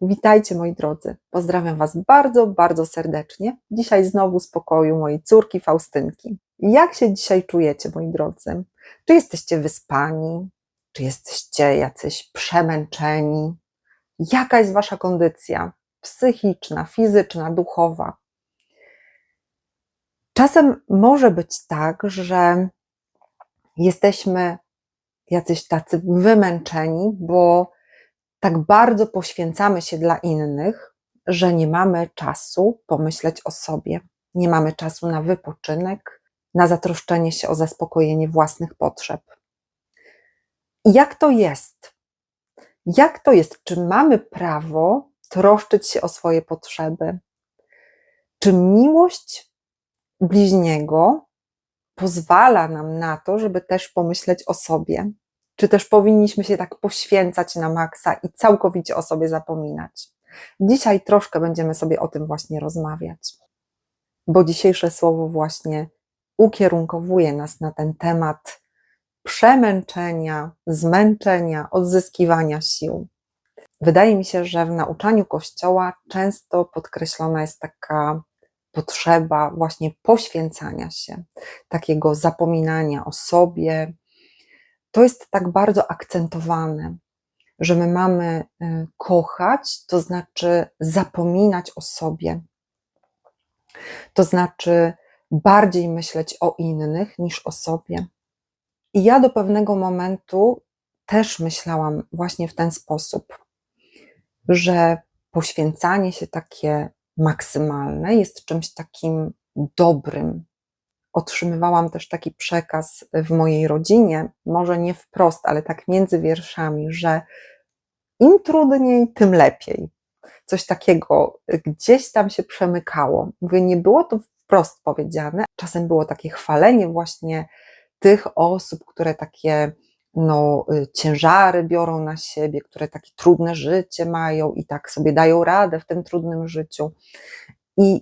Witajcie moi drodzy. Pozdrawiam Was bardzo, bardzo serdecznie. Dzisiaj znowu z pokoju mojej córki Faustynki. Jak się dzisiaj czujecie, moi drodzy? Czy jesteście wyspani? Czy jesteście jacyś przemęczeni? Jaka jest Wasza kondycja psychiczna, fizyczna, duchowa? Czasem może być tak, że jesteśmy jacyś tacy wymęczeni, bo tak bardzo poświęcamy się dla innych, że nie mamy czasu pomyśleć o sobie, nie mamy czasu na wypoczynek, na zatroszczenie się o zaspokojenie własnych potrzeb. I jak to jest? Jak to jest? Czy mamy prawo troszczyć się o swoje potrzeby? Czy miłość bliźniego pozwala nam na to, żeby też pomyśleć o sobie? Czy też powinniśmy się tak poświęcać na maksa i całkowicie o sobie zapominać? Dzisiaj troszkę będziemy sobie o tym właśnie rozmawiać, bo dzisiejsze słowo właśnie ukierunkowuje nas na ten temat przemęczenia, zmęczenia, odzyskiwania sił. Wydaje mi się, że w nauczaniu Kościoła często podkreślona jest taka potrzeba właśnie poświęcania się, takiego zapominania o sobie, to jest tak bardzo akcentowane, że my mamy y, kochać, to znaczy zapominać o sobie. To znaczy bardziej myśleć o innych niż o sobie. I ja do pewnego momentu też myślałam właśnie w ten sposób, że poświęcanie się takie maksymalne jest czymś takim dobrym, otrzymywałam też taki przekaz w mojej rodzinie, może nie wprost, ale tak między wierszami, że im trudniej, tym lepiej. Coś takiego gdzieś tam się przemykało. Mówię, nie było to wprost powiedziane, czasem było takie chwalenie właśnie tych osób, które takie no, ciężary biorą na siebie, które takie trudne życie mają i tak sobie dają radę w tym trudnym życiu. I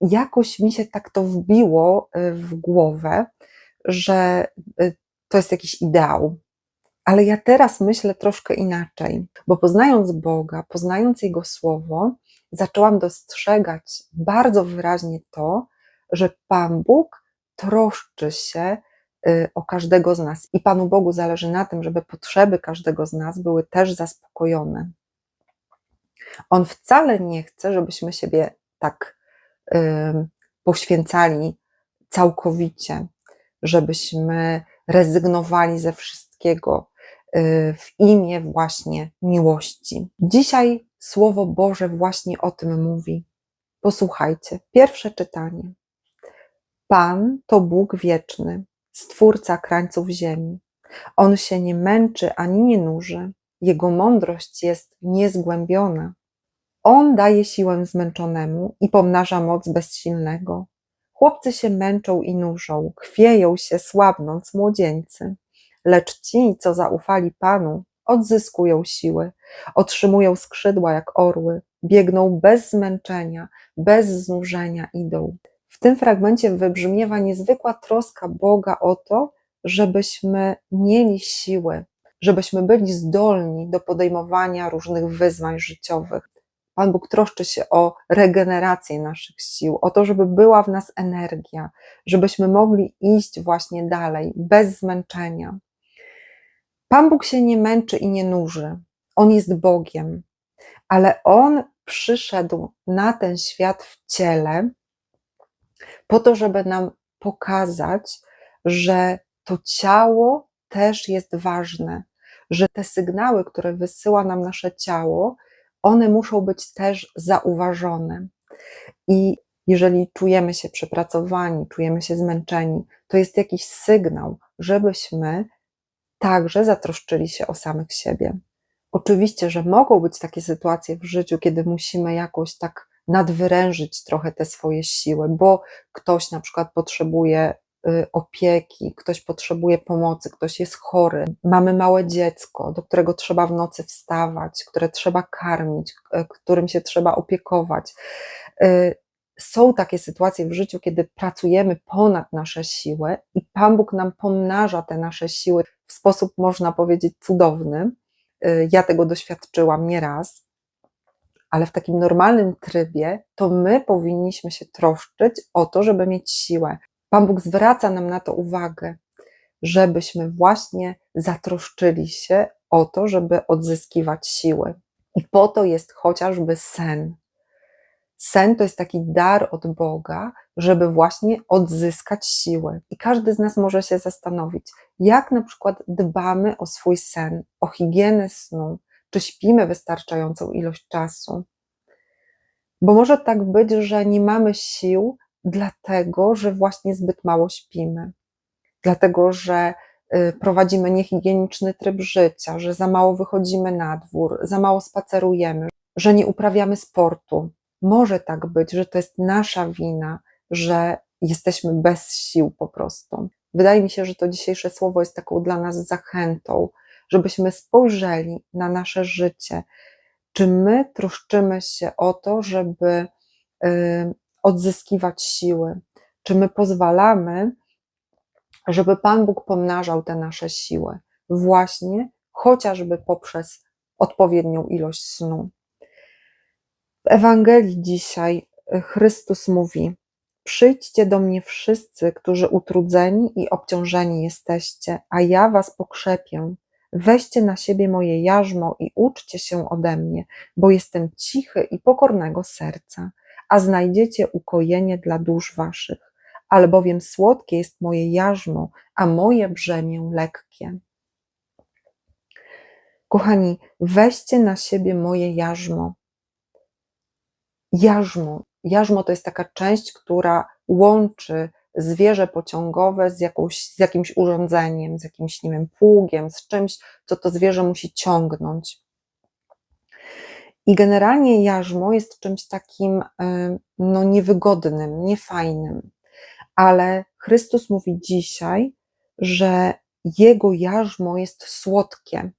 jakoś mi się tak to wbiło y, w głowę, że y, to jest jakiś ideał. Ale ja teraz myślę troszkę inaczej, bo poznając Boga, poznając Jego Słowo, zaczęłam dostrzegać bardzo wyraźnie to, że Pan Bóg troszczy się y, o każdego z nas i Panu Bogu zależy na tym, żeby potrzeby każdego z nas były też zaspokojone. On wcale nie chce, żebyśmy siebie tak poświęcali całkowicie, żebyśmy rezygnowali ze wszystkiego y, w imię właśnie miłości. Dzisiaj Słowo Boże właśnie o tym mówi. Posłuchajcie, pierwsze czytanie. Pan to Bóg wieczny, stwórca krańców ziemi. On się nie męczy ani nie nuży, jego mądrość jest niezgłębiona. On daje siłę zmęczonemu i pomnaża moc bezsilnego. Chłopcy się męczą i nużą, chwieją się, słabnąc młodzieńcy. Lecz ci, co zaufali Panu, odzyskują siły, otrzymują skrzydła jak orły, biegną bez zmęczenia, bez znużenia idą. W tym fragmencie wybrzmiewa niezwykła troska Boga o to, żebyśmy mieli siły, żebyśmy byli zdolni do podejmowania różnych wyzwań życiowych. Pan Bóg troszczy się o regenerację naszych sił, o to, żeby była w nas energia, żebyśmy mogli iść właśnie dalej, bez zmęczenia. Pan Bóg się nie męczy i nie nuży. On jest Bogiem, ale On przyszedł na ten świat w ciele po to, żeby nam pokazać, że to ciało też jest ważne, że te sygnały, które wysyła nam nasze ciało, one muszą być też zauważone. I jeżeli czujemy się przepracowani, czujemy się zmęczeni, to jest jakiś sygnał, żebyśmy także zatroszczyli się o samych siebie. Oczywiście, że mogą być takie sytuacje w życiu, kiedy musimy jakoś tak nadwyrężyć trochę te swoje siły, bo ktoś na przykład potrzebuje opieki, ktoś potrzebuje pomocy, ktoś jest chory, mamy małe dziecko, do którego trzeba w nocy wstawać, które trzeba karmić, y, którym się trzeba opiekować. Y, są takie sytuacje w życiu, kiedy pracujemy ponad nasze siły i Pan Bóg nam pomnaża te nasze siły w sposób, można powiedzieć, cudowny. Ja tego doświadczyłam nieraz. ale w takim normalnym trybie to my powinniśmy się troszczyć o to, żeby mieć siłę. Pan Bóg zwraca nam na to uwagę, żebyśmy właśnie zatroszczyli się o to, żeby odzyskiwać siły. I po to jest chociażby sen. Sen to jest taki dar od Boga, żeby właśnie odzyskać siłę. I każdy z nas może się zastanowić, jak na przykład dbamy o swój sen, o higienę snu, czy śpimy wystarczającą ilość czasu. Bo może tak być, że nie mamy sił, dlatego że właśnie zbyt mało śpimy, dlatego że y, prowadzimy niehigieniczny tryb życia, że za mało wychodzimy na dwór, za mało spacerujemy, że nie uprawiamy sportu. Może tak być, że to jest nasza wina, że jesteśmy bez sił po prostu. Wydaje mi się, że to dzisiejsze słowo jest taką dla nas zachętą, żebyśmy spojrzeli na nasze życie. Czy my troszczymy się o to, żeby y, odzyskiwać siły? Czy my pozwalamy, żeby Pan Bóg pomnażał te nasze siły, właśnie chociażby poprzez odpowiednią ilość snu? W Ewangelii dzisiaj Chrystus mówi: Przyjdźcie do mnie wszyscy, którzy utrudzeni i obciążeni jesteście, a ja was pokrzepię. Weźcie na siebie moje jarzmo i uczcie się ode mnie, bo jestem cichy i pokornego serca, a znajdziecie ukojenie dla dusz waszych. Albowiem słodkie jest moje jarzmo, a moje brzemię lekkie. Kochani, weźcie na siebie moje jarzmo. Jarzmo. Jarzmo to jest taka część, która łączy zwierzę pociągowe z, jakąś, z jakimś urządzeniem, z jakimś, nie wiem, pługiem, z czymś, co to zwierzę musi ciągnąć. I generalnie jarzmo jest czymś takim no, niewygodnym, niefajnym, ale Chrystus mówi dzisiaj, że jego jarzmo jest słodkie.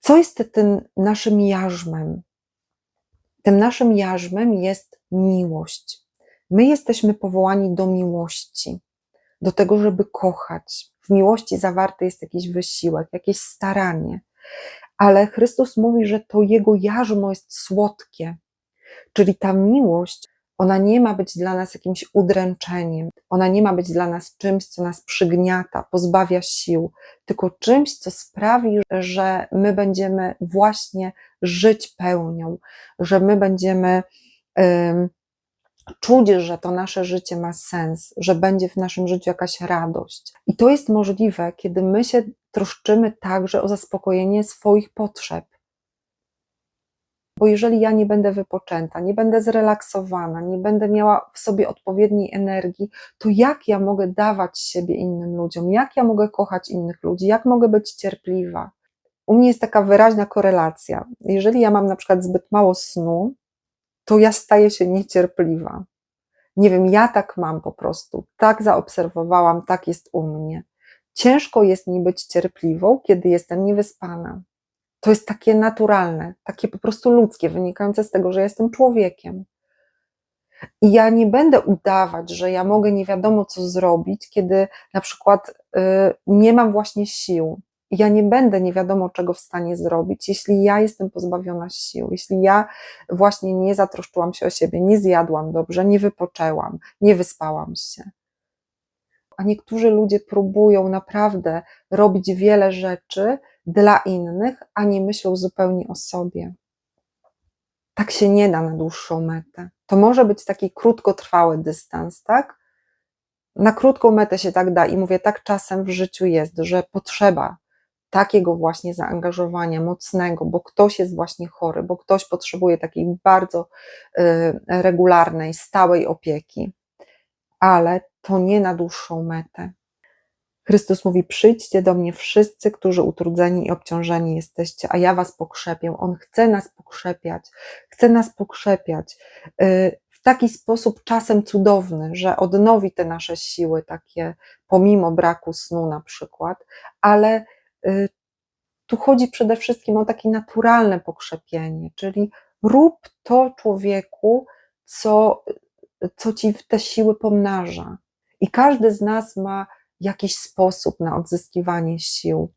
Co jest tym naszym jarzmem? Tym naszym jarzmem jest miłość. My jesteśmy powołani do miłości, do tego, żeby kochać. W miłości zawarty jest jakiś wysiłek, jakieś staranie, ale Chrystus mówi, że to Jego jarzmo jest słodkie, czyli ta miłość, ona nie ma być dla nas jakimś udręczeniem, ona nie ma być dla nas czymś, co nas przygniata, pozbawia sił, tylko czymś, co sprawi, że my będziemy właśnie żyć pełnią, że my będziemy czuć, że to nasze życie ma sens, że będzie w naszym życiu jakaś radość. I to jest możliwe, kiedy my się troszczymy także o zaspokojenie swoich potrzeb. Bo jeżeli ja nie będę wypoczęta, nie będę zrelaksowana, nie będę miała w sobie odpowiedniej energii, to jak ja mogę dawać siebie innym ludziom? Jak ja mogę kochać innych ludzi? Jak mogę być cierpliwa? U mnie jest taka wyraźna korelacja. Jeżeli ja mam na przykład zbyt mało snu, to ja staję się niecierpliwa. Nie wiem, ja tak mam po prostu. Tak zaobserwowałam, tak jest u mnie. Ciężko jest mi być cierpliwą, kiedy jestem niewyspana. To jest takie naturalne, takie po prostu ludzkie, wynikające z tego, że jestem człowiekiem. I ja nie będę udawać, że ja mogę nie wiadomo co zrobić, kiedy na przykład y, nie mam właśnie sił, ja nie będę nie wiadomo czego w stanie zrobić, jeśli ja jestem pozbawiona sił, jeśli ja właśnie nie zatroszczyłam się o siebie, nie zjadłam dobrze, nie wypoczęłam, nie wyspałam się. A niektórzy ludzie próbują naprawdę robić wiele rzeczy dla innych, a nie myślą zupełnie o sobie. Tak się nie da na dłuższą metę. To może być taki krótkotrwały dystans, tak? Na krótką metę się tak da i mówię, tak czasem w życiu jest, że potrzeba takiego właśnie zaangażowania mocnego, bo ktoś jest właśnie chory, bo ktoś potrzebuje takiej bardzo y, regularnej, stałej opieki, ale to nie na dłuższą metę. Chrystus mówi: Przyjdźcie do mnie wszyscy, którzy utrudzeni i obciążeni jesteście, a ja was pokrzepię. On chce nas pokrzepiać, chce nas pokrzepiać y, w taki sposób czasem cudowny, że odnowi te nasze siły, takie pomimo braku snu na przykład, ale tu chodzi przede wszystkim o takie naturalne pokrzepienie, czyli rób to człowieku, co, co ci te siły pomnaża. I każdy z nas ma jakiś sposób na odzyskiwanie sił.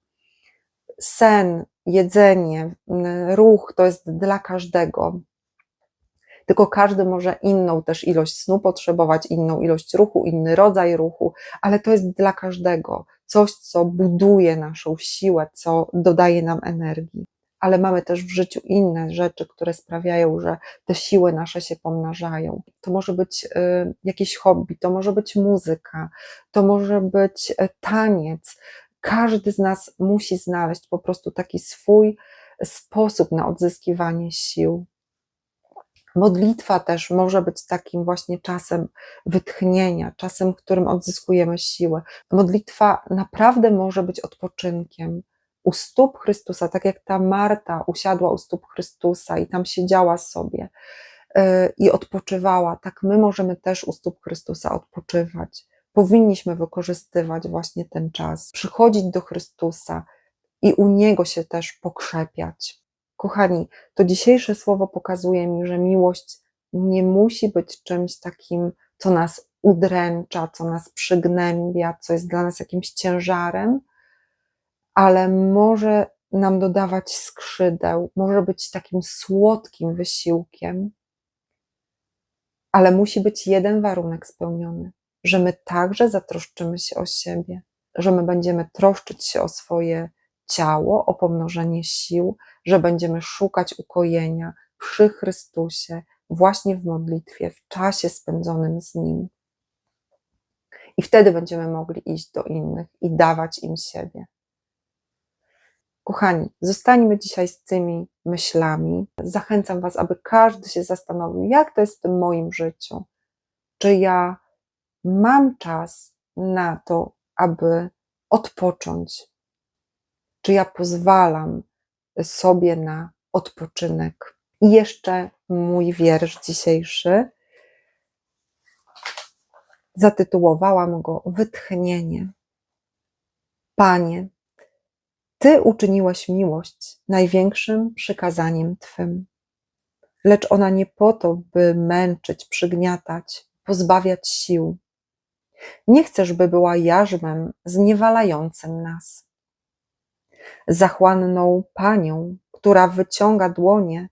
Sen, jedzenie, ruch to jest dla każdego. Tylko każdy może inną też ilość snu potrzebować, inną ilość ruchu, inny rodzaj ruchu, ale to jest dla każdego coś, co buduje naszą siłę, co dodaje nam energii. Ale mamy też w życiu inne rzeczy, które sprawiają, że te siły nasze się pomnażają. To może być y, jakieś hobby, to może być muzyka, to może być y, taniec, każdy z nas musi znaleźć po prostu taki swój sposób na odzyskiwanie sił. Modlitwa też może być takim właśnie czasem wytchnienia, czasem, w którym odzyskujemy siłę. Modlitwa naprawdę może być odpoczynkiem u stóp Chrystusa, tak jak ta Marta usiadła u stóp Chrystusa i tam siedziała sobie y, i odpoczywała, tak my możemy też u stóp Chrystusa odpoczywać powinniśmy wykorzystywać właśnie ten czas, przychodzić do Chrystusa i u Niego się też pokrzepiać. Kochani, to dzisiejsze słowo pokazuje mi, że miłość nie musi być czymś takim, co nas udręcza, co nas przygnębia, co jest dla nas jakimś ciężarem, ale może nam dodawać skrzydeł, może być takim słodkim wysiłkiem, ale musi być jeden warunek spełniony że my także zatroszczymy się o siebie, że my będziemy troszczyć się o swoje ciało, o pomnożenie sił, że będziemy szukać ukojenia przy Chrystusie, właśnie w modlitwie, w czasie spędzonym z Nim. I wtedy będziemy mogli iść do innych i dawać im siebie. Kochani, zostańmy dzisiaj z tymi myślami. Zachęcam Was, aby każdy się zastanowił, jak to jest w tym moim życiu. Czy ja mam czas na to, aby odpocząć? Czy ja pozwalam sobie na odpoczynek? I jeszcze mój wiersz dzisiejszy. Zatytułowałam go Wytchnienie. Panie, Ty uczyniłeś miłość największym przykazaniem Twym, lecz ona nie po to, by męczyć, przygniatać, pozbawiać sił, nie chcesz, by była jarzmem zniewalającym nas. Zachłanną panią, która wyciąga dłonie,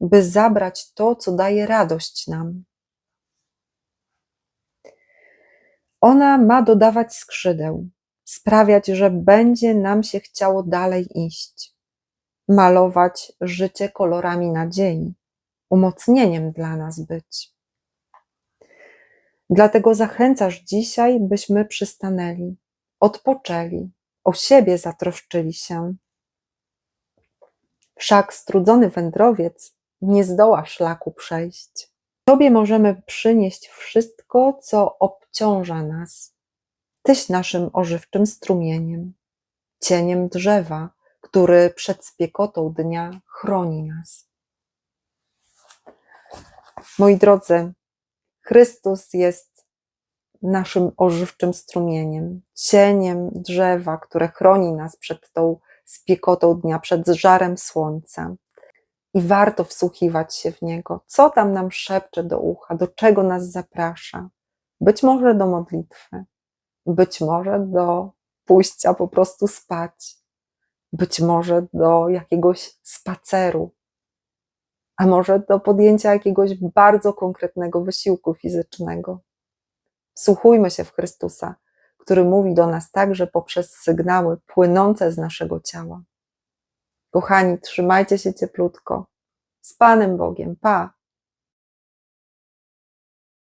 by zabrać to, co daje radość nam. Ona ma dodawać skrzydeł, sprawiać, że będzie nam się chciało dalej iść, malować życie kolorami nadziei, umocnieniem dla nas być. Dlatego zachęcasz dzisiaj, byśmy przystanęli, odpoczęli, o siebie zatroszczyli się. Wszak strudzony wędrowiec nie zdoła szlaku przejść. Tobie możemy przynieść wszystko, co obciąża nas. Tyś naszym ożywczym strumieniem, cieniem drzewa, który przed spiekotą dnia chroni nas. Moi drodzy, Chrystus jest naszym ożywczym strumieniem, cieniem drzewa, które chroni nas przed tą spiekotą dnia, przed żarem słońca. I warto wsłuchiwać się w niego, co tam nam szepcze do ucha, do czego nas zaprasza. Być może do modlitwy, być może do pójścia po prostu spać, być może do jakiegoś spaceru, a może do podjęcia jakiegoś bardzo konkretnego wysiłku fizycznego. Słuchujmy się w Chrystusa, który mówi do nas także poprzez sygnały płynące z naszego ciała. Kochani, trzymajcie się cieplutko. Z Panem Bogiem. Pa!